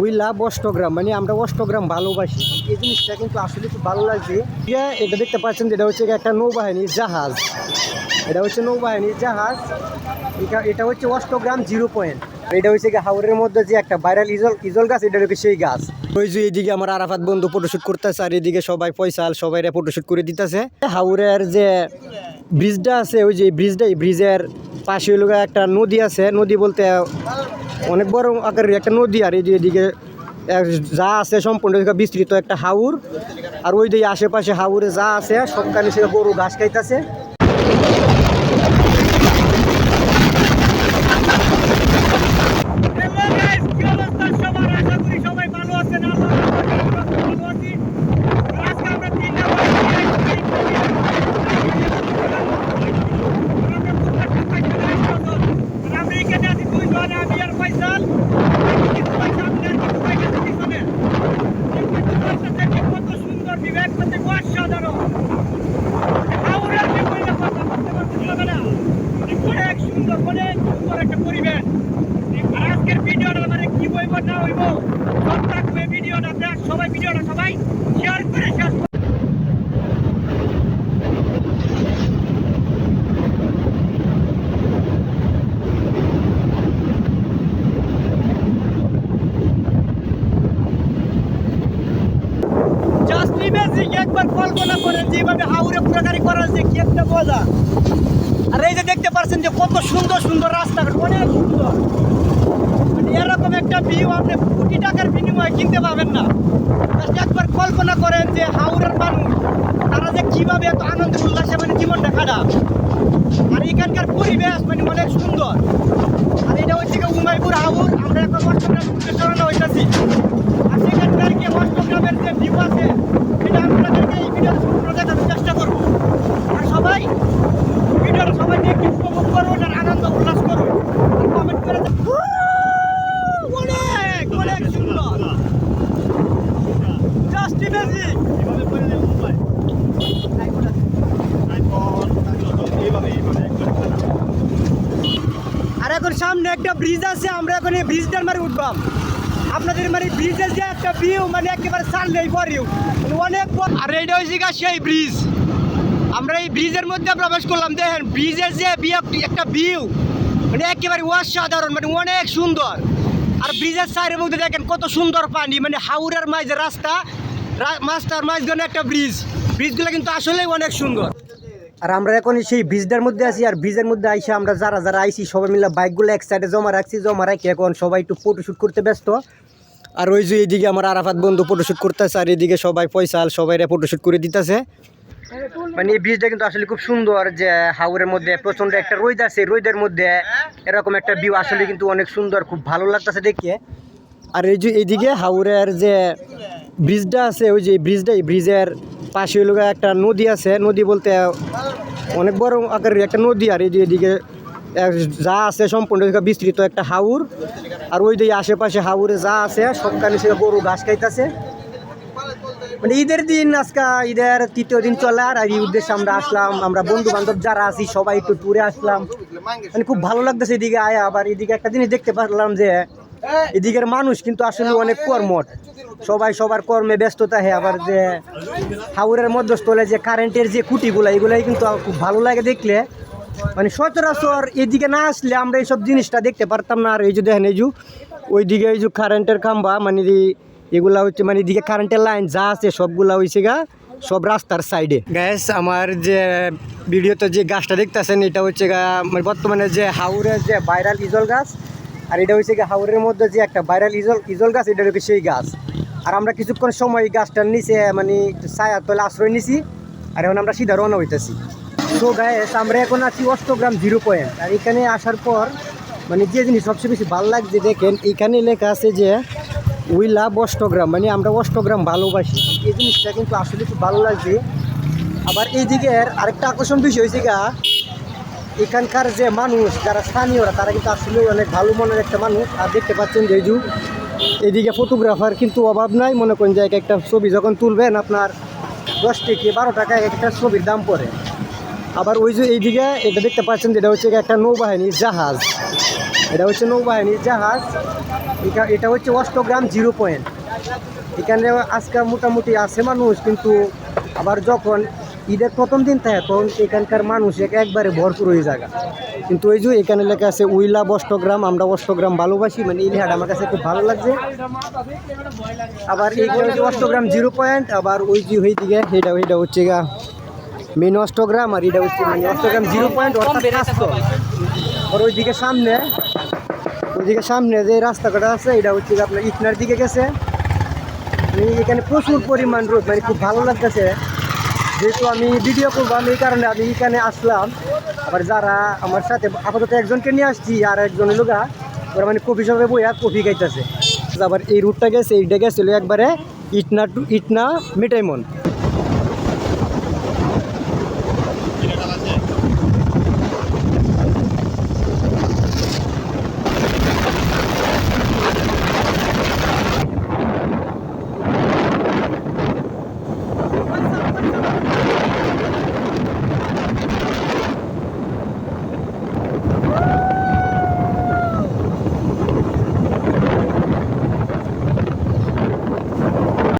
We love Austagram মানে আমরা অষ্টগ্রাম ভালোবাসি। এই জিনিসটা কিন্তু আসলে খুব ভালো লাগছে। এটা দেখতে পাচ্ছেন যেটা হচ্ছে একটা নৌবাহিনীর জাহাজ। এটা হচ্ছে নৌবাহিনীর জাহাজ। এটা এটা হচ্ছে অষ্টগ্রাম জিরো পয়েন্ট। এটা হচ্ছে গিয়ে হাওরের মধ্যে যে একটা ভাইরাল ইজল ইজল গাছ, এটা হচ্ছে সেই গাছ। ওই যে এইদিকে আমার আরাফাত বন্ধু ফটোশুট করতেছে, আর এদিকে সবাই পয়সাল সবাই ফটোশ্যুট করে দিতেছে। হাওরের যে ব্রিজটা আছে, ওই যে ব্রিজটা, এই ব্রিজের পাশে হলো একটা নদী আছে। নদী বলতে অনেক বড় আকারের একটা নদী আর এই যে এদিকে যা আছে সম্পূর্ণ বিস্তৃত একটা হাউর আর ওই দিকে আশেপাশে হাউরে যা আছে, সবখানে সে গরু ঘাস খাইতেছে Hello guys, কি অবস্থা সবার? আশা করি সবাই ভালো আছেন। আমরা ভালো আছি। আজকে আমরা তিন নাম্বার আমরা এখানে আছি দুইজন, আমি আর ফয়সাল। কিছু ভাই সামনে আর কিছু ভাই গেছে পিছনে। কিন্তু রাস্তা থেকে কত সুন্দর বিবেক করতে অসাধারণ হাওড়ার বিপরীতে কথা বলতে পারতেছিল না অনেক সুন্দর অনেক সুন্দর একটা পরিবেশ। আজকের ভিডিওটা মানে কি হইব না হইব সব থাকবে ভিডিওটা সবাই ভিডিওটা সবাই শেয়ার করে শেষ করে। একবার কল্পনা করেন যেভাবে হাওড়ে পুরাকারি করা হয়েছে কি আর এই যে দেখতে পাচ্ছেন যে কত সুন্দর সুন্দর রাস্তাঘাট, অনেক সুন্দর। মানে এরকম একটা ভিউ আপনি কোটি টাকার বিনিময়ে কিনতে পাবেন না। একবার কল্পনা করেন যে হাওড়ার মানুষ, তারা যে কীভাবে এত আনন্দ, উল্লাসে মানে জীবনটা খারাপ আর এখানকার পরিবেশ মানে অনেক সুন্দর। আর এটা হচ্ছে উমাইপুর হাউর আমরা এখন অষ্টগ্রাম উদ্দেশ্যে রওনা হইতেছি আর সেখানকার যে অষ্টগ্রামের যে ভিউ আছে এটা আপনাদেরকে এই ভিডিওর সম্পূর্ণ দেখানোর চেষ্টা করব আর সবাই ভিডিওটা সবাই দেখে উপভোগ করুন আর আনন্দ উল্লাস করুন আর কমেন্ট করে দে- উহ, অনেক অনেক সুন্দর জাস্ট ইমেজিং আর এখন সামনে একটা ব্রিজ আছে, আমরা এখন এই ব্রিজটার মারে উঠবাম। আপনাদের মানে ব্রিজের যে একটা ভিউ মানে একেবারে সারলেই পরেও মানে অনেক আর এইটা হচ্ছে গা সেই ব্রিজ আমরা এই ব্রিজের মধ্যে প্রবেশ করলাম, দেখেন ব্রিজের যে একটা ভিউ মানে একেবারে অসাধারণ মানে অনেক সুন্দর। আর ব্রিজের সাইডের মধ্যে দেখেন কত সুন্দর পানি মানে হাওড়ের মাঝে রাস্তা, রা- রাস্তার মাঝখানে একটা ব্রিজ ব্রিজগুলো কিন্তু আসলেই অনেক সুন্দর। আর আমরা এখন সেই ব্রিজটার মধ্যে আছি আর ব্রিজের মধ্যে আইসে আমরা যারা যারা আইসি সবাই মিলে বাইকগুলো এক সাইডে জমা রাখছি, জমা রাখি। এখন সবাই একটু ফটোশ্যুট করতে ব্যস্ত। আর ওই যে এইদিকে আমার আরাফাত বন্ধু ফটোশ্যুট করতেছে আর এদিকে সবাই পয়সাল সবাই ফটোশ্যুট করে দিতেছে। মানে এই ব্রিজটা কিন্তু আসলে খুব সুন্দর যে হাওরের মধ্যে প্রচণ্ড একটা রোদ আছে রোদের মধ্যে এরকম একটা ভিউ আসলে কিন্তু অনেক সুন্দর, খুব ভালো লাগতেছে দেখিয়ে আর এই যে এইদিকে হাওরের যে ব্রিজটা আছে, ওই যে ব্রিজটা এই ব্রিজের পাশে হলো একটা নদী আছে। নদী বলতে অনেক বড় আকারের একটা নদী আর এই যে এদিকে যা আছে সম্পূর্ণ বিস্তৃত একটা হাউর আর ওই দিকে আশেপাশে হাউরে যা আছে, সবখানে সে গরু ঘাস খাইতেছে। মানে ঈদের দিন, আজকে ঈদের তৃতীয় দিন চলে আর এই উদ্দেশ্যে আমরা আসলাম। আমরা বন্ধু বান্ধব যারা আছি, সবাই একটু ট্যুরে আসলাম। মানে খুব ভালো লাগতেছে এদিকে আয়া। আবার এদিকে একটা জিনিস দেখতে পারলাম যে এদিকের মানুষ কিন্তু আসলে অনেক কর্মঠ। সবাই সবার কর্মে ব্যস্ততা থাকে। আবার যে হাওরের মধ্যস্থলে যে কারেন্টের যে খুঁটিগুলো, এগুলাই কিন্তু খুব ভালো লাগে দেখলে। মানে সচরাচর এদিকে না আসলে আমরা এইসব জিনিসটা দেখতে পারতাম না। আর এই যে দেখেন, এই যে ওইদিকে এই যে কারেন্টের খাম্বা মানে এগুলা হচ্ছে মানে এদিকে কারেন্টের লাইন যা আছে সবগুলা হয়েছে গা, সব রাস্তার সাইডে গ্যাস আমার যে ভিডিওতে যে গাছটা দেখতেছেন, এটা হচ্ছে গা মানে বর্তমানে যে হাওরের যে ভাইরাল ইজল গাছ আর এটা হচ্ছে কি হাওরের মধ্যে যে একটা ভাইরাল ইজল ইজল গাছ, এটা হচ্ছে সেই গাছ। আর আমরা কিছুক্ষণ সময় গাছটার নিচে মানে একটু ছায়া তলে আশ্রয় নিছি, আর এখন আমরা সিধা রওনা হইতেছি। তো গ্যাস আমরা এখন আছি অষ্টগ্রাম জিরো পয়েন্ট আর এখানে আসার পর মানে যে জিনিস সবচেয়ে বেশি ভালো লাগছে, দেখেন, এখানে লেখা আছে যে উই লাভ অষ্টগ্রাম মানে আমরা অষ্টগ্রাম ভালোবাসি। এই জিনিসটা কিন্তু আসলে খুব ভালো লাগছে। আবার এই দিকের আরেকটা আকর্ষণ বিষয় হয়েছে গা এখানকার যে মানুষ, যারা স্থানীয়রা, তারা কিন্তু আসলে অনেক ভালো মনের একটা মানুষ। আর দেখতে পাচ্ছেন যে এই যে এদিকে ফটোগ্রাফার কিন্তু অভাব নাই। মনে করেন যে এক একটা ছবি যখন তুলবেন, আপনার দশ থেকে বারো টাকা এক একটা ছবির দাম পড়ে। আবার ওই যে এইদিকে এটা দেখতে পাচ্ছেন যেটা হচ্ছে একটা নৌবাহিনীর জাহাজ। এটা হচ্ছে নৌবাহিনীর জাহাজ। এটা এটা হচ্ছে অষ্টগ্রাম জিরো পয়েন্ট। এখানে আজকে মোটামুটি আছে মানুষ, কিন্তু আবার যখন ঈদের প্রথম দিন থাকে তখন এখানকার মানুষ একবারে ভরপুর হয়ে জায়গা। কিন্তু ওই যে এখানে লেখা আছে উইলা অষ্টগ্রাম আমরা অষ্টগ্রাম ভালোবাসি মানে এই লেখাটা আমার কাছে খুব ভালো লাগছে। আবার এইখানে অষ্টগ্রাম জিরো পয়েন্ট আবার ওই যে ওই দিকে এটা এটা হচ্ছে গা মেন অষ্টগ্রাম আর এটা হচ্ছে মানে অষ্টগ্রাম জিরো পয়েন্ট অর্থাৎ স্বাস্থ্য আর ওইদিকে সামনে ওইদিকে সামনে যে রাস্তাঘাট আছে এটা হচ্ছে আপনার ইটনার দিকে গেছে। মানে এখানে প্রচুর পরিমাণ রোদ মানে খুব ভালো লাগতেছে। যেহেতু আমি ভিডিও করব, আমি এই কারণে আমি এখানে আসলাম। আবার যারা আমার সাথে আপাতত একজনকে নিয়ে আসছি আর একজন লোকা ওরা মানে কফি শপে আর কফি খাইতেছে। আবার এই রুটটা গেছে, এইটা গেছিল একবারে ইটনা টু, ইটনা মিটাইমন